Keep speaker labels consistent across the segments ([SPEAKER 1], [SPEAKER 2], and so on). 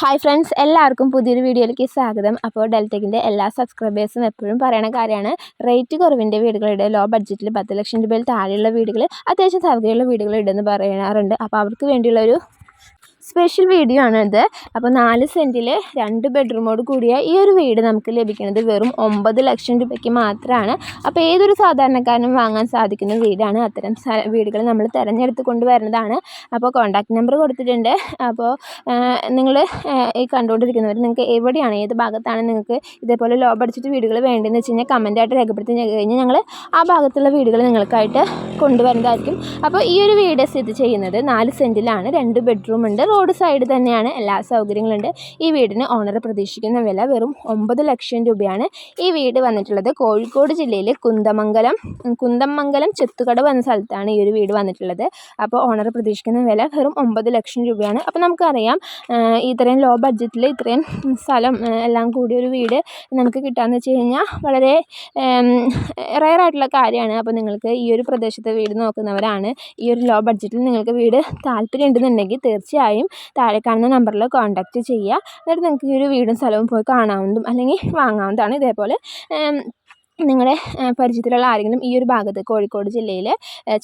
[SPEAKER 1] Hi friends എല്ലാവർക്കും പുതിയൊരു വീഡിയോയിലേക്ക് സ്വാഗതം. അപ്പോൾ ഡെൽറ്റെക്കിന്റെ എല്ലാ സബ്സ്ക്രൈബേഴ്സും എപ്പോഴും പറയുന്ന കാര്യമാണ് റേറ്റ് കുറവിന്റെ വീടുകളുടെ ലോ ബഡ്ജറ്റിൽ പത്ത് ലക്ഷം രൂപയിൽ താഴെയുള്ള വീടുകൾ അത്യാവശ്യം സൗകര്യമുള്ള വീടുകൾ ഇടുന്നു പറയാറുണ്ട്. അപ്പോൾ അവർക്ക് വേണ്ടിയുള്ള ഒരു സ്പെഷ്യൽ വീഡിയോ ആണ് ഇത്. അപ്പോൾ നാല് സെന്റിൽ രണ്ട് ബെഡ്റൂമോട് കൂടിയ ഈ ഒരു വീട് നമുക്ക് ലഭിക്കുന്നത് വെറും ഒമ്പത് ലക്ഷം രൂപയ്ക്ക് മാത്രമാണ് അപ്പോൾ ഏതൊരു സാധാരണക്കാരനും വാങ്ങാൻ സാധിക്കുന്ന വീടാണ്. അത്തരം വീടുകൾ നമ്മൾ തിരഞ്ഞെടുത്ത് കൊണ്ടുവരുന്നതാണ്. അപ്പോൾ കോൺടാക്ട് നമ്പർ കൊടുത്തിട്ടുണ്ട്. അപ്പോൾ നിങ്ങൾ ഈ കണ്ടുകൊണ്ടിരിക്കുന്നവർ നിങ്ങൾക്ക് എവിടെയാണ് ഏത് ഭാഗത്താണ് നിങ്ങൾക്ക് ഇതേപോലെ ലോ ബഡ്ജറ്റ് വീടുകൾ വേണ്ടതെന്ന് വെച്ച് കഴിഞ്ഞാൽ കമന്റായിട്ട് രേഖപ്പെടുത്തി കഴിഞ്ഞാൽ ഞങ്ങൾ ആ ഭാഗത്തുള്ള വീടുകൾ നിങ്ങൾക്കായിട്ട് കൊണ്ടുവരുന്നതായിരിക്കും. അപ്പോൾ ഈ ഒരു വീട് സ്ഥിതി ചെയ്യുന്നത് നാല് സെന്റിലാണ് രണ്ട് ബെഡ്റൂം ഉണ്ട്. റോഡ് സൈഡ് തന്നെയാണ് എല്ലാ സൗകര്യങ്ങളുണ്ട്. ഈ വീടിന് ഓണർ പ്രതീക്ഷിക്കുന്ന വില വെറും ഒമ്പത് ലക്ഷം രൂപയാണ്. ഈ വീട് വന്നിട്ടുള്ളത് കോഴിക്കോട് ജില്ലയിലെ കുന്തമംഗലം കുന്തമംഗലം ചെത്തുകടവ് എന്ന സ്ഥലത്താണ് ഈ ഒരു വീട് വന്നിട്ടുള്ളത്. അപ്പോൾ ഓണർ പ്രതീക്ഷിക്കുന്ന വില വെറും ഒമ്പത് ലക്ഷം രൂപയാണ്. അപ്പോൾ നമുക്കറിയാം ഇത്രയും ലോ ബഡ്ജറ്റിൽ ഇത്രയും സ്ഥലം എല്ലാം കൂടി ഒരു വീട് നമുക്ക് കിട്ടാന്ന് വെച്ച് കഴിഞ്ഞാൽ വളരെ റയർ ആയിട്ടുള്ള കാര്യമാണ്. അപ്പോൾ നിങ്ങൾക്ക് ഈ ഒരു പ്രദേശത്തെ വീട് നോക്കുന്നവരാണ്. ഈ ഒരു ലോ ബഡ്ജറ്റിൽ നിങ്ങൾക്ക് വീട് താല്പര്യം ഉണ്ടെന്നുണ്ടെങ്കിൽ തീർച്ചയായും താഴെ കാണുന്ന നമ്പറിൽ കോൺടാക്റ്റ് ചെയ്യുക. എന്നിട്ട് നിങ്ങൾക്ക് ഈ ഒരു വീടും സ്ഥലവും പോയി കാണാവുന്നതും അല്ലെങ്കിൽ വാങ്ങാവുന്നതാണ് ഇതേപോലെ. നിങ്ങളുടെ പരിചയത്തിലുള്ള ആരെങ്കിലും ഈ ഒരു ഭാഗത്ത് കോഴിക്കോട് ജില്ലയിൽ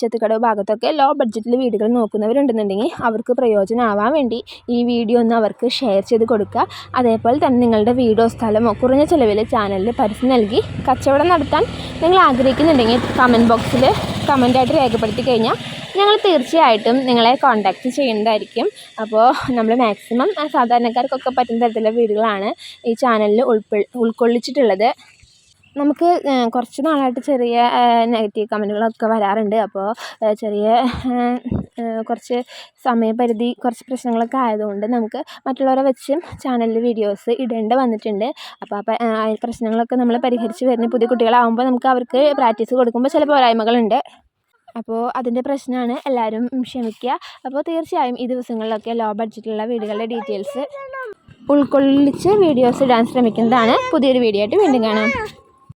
[SPEAKER 1] ചെത്തുക്കടവ് ഭാഗത്തൊക്കെ ലോ ബഡ്ജറ്റിൽ വീടുകൾ നോക്കുന്നവരുണ്ടെന്നുണ്ടെങ്കിൽ അവർക്ക് പ്രയോജനമാവാൻ വേണ്ടി ഈ വീഡിയോ ഒന്ന് അവർക്ക് ഷെയർ ചെയ്ത് കൊടുക്കുക. അതേപോലെ തന്നെ നിങ്ങളുടെ വീടോ സ്ഥലമോ കുറഞ്ഞ ചിലവിൽ ചാനലിൽ പരസ്യം നൽകി കച്ചവടം നടത്താൻ നിങ്ങൾ ആഗ്രഹിക്കുന്നുണ്ടെങ്കിൽ കമന്റ് ബോക്സിൽ കമന്റായിട്ട് രേഖപ്പെടുത്തി കഴിഞ്ഞാൽ ഞങ്ങൾ തീർച്ചയായിട്ടും നിങ്ങളെ കോൺടാക്റ്റ് ചെയ്യുന്നതായിരിക്കും അപ്പോൾ നമ്മൾ മാക്സിമം സാധാരണക്കാർക്കൊക്കെ പറ്റുന്ന തരത്തിലുള്ള വീടുകളാണ് ഈ ചാനലിൽ ഉൾക്കൊള്ളിച്ചിട്ടുള്ളത്. നമുക്ക് കുറച്ച് നാളായിട്ട് ചെറിയ നെഗറ്റീവ് കമന്റുകളൊക്കെ വരാറുണ്ട്. അപ്പോൾ ചെറിയ കുറച്ച് സമയപരിധി കുറച്ച് പ്രശ്നങ്ങളൊക്കെ ആയതുകൊണ്ട് നമുക്ക് മറ്റുള്ളവരെ വെച്ച് ചാനലിൽ വീഡിയോസ് ഇടേണ്ടി വന്നിട്ടുണ്ട്. അപ്പോൾ ആ പ്രശ്നങ്ങളൊക്കെ നമ്മൾ പരിഹരിച്ച് വരുന്ന പുതിയ കുട്ടികളാകുമ്പോൾ നമുക്ക് അവർക്ക് പ്രാക്ടീസ് കൊടുക്കുമ്പോൾ ചില പോരായ്മകളുണ്ട്. അപ്പോൾ അതിന്റെ പ്രശ്നമാണ് എല്ലാവരും ക്ഷമിക്കുക അപ്പോൾ തീർച്ചയായും ഈ ദിവസങ്ങളിലൊക്കെ ലോ ബഡ്ജറ്റിലുള്ള വീടുകളുടെ ഡീറ്റെയിൽസ് ഉൾക്കൊള്ളിച്ച് വീഡിയോസ് ഇടാൻ ശ്രമിക്കുന്നതാണ് പുതിയൊരു വീഡിയോ ആയിട്ട് വീണ്ടും കാണാം.